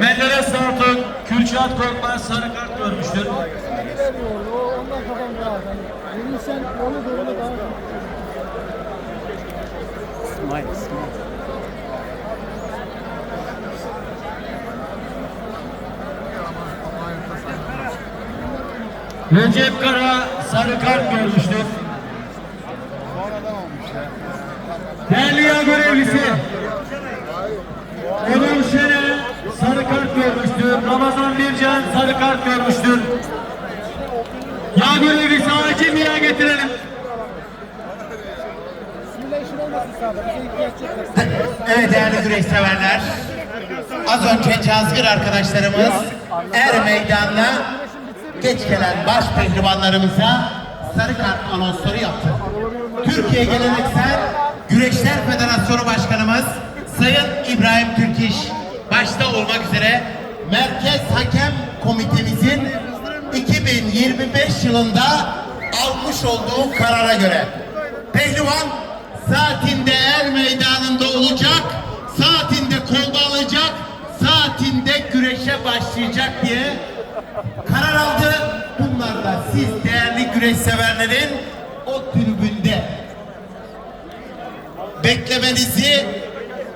Menderes Saltuk, Kürşat Korkmaz sarı kart görmüştür. Ondan kafam. Recep Kara sarı kart görmüştür. Değerli görevlisi Onur Şene sarı kart görmüştür. Ramazan Bircan sarı kart görmüştür. Getirelim. simülasyon olmasın sahada. Bize ihtiyaç yok. Evet değerli güreş severler. Az önce Cazgır arkadaşlarımız Er Meydanı'na geç gelen baş pehlivanlarımıza sarı kart anonsları yaptı. Türkiye Geleneksel Güreşler Federasyonu Başkanımız Sayın İbrahim Türkiş başta olmak üzere Merkez Hakem Komitemizin 2025 yılında almış olduğu karara göre Pehlivan saatinde er meydanında olacak, saatinde kol bağlayacak, saatinde güreşe başlayacak diye karar aldı. Bunlar da siz değerli güreş severlerin o tribünde beklemenizi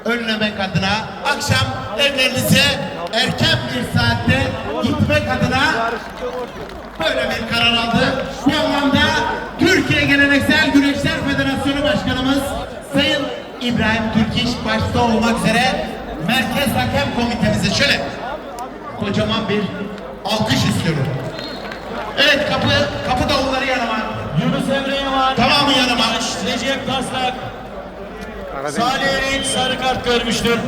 önlemek adına akşam evlerinize erken bir saatte gitmek adına böyle bir karar aldı. Bu anlamda Türkiye Geleneksel Güreşler Federasyonu Başkanımız Sayın İbrahim Türkiş başta olmak üzere Merkez Hakem Komitemize şöyle kocaman bir alkış istiyorum. Evet kapı kapı davulları yanıma. Yunus Emre var. Tamamı yanıma. Recep Taslak. Salih Erik sarı kart görmüştür.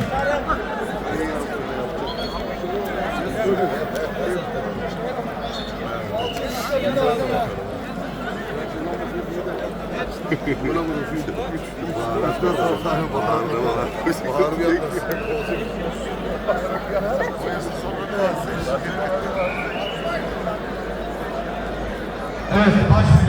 Evet, baş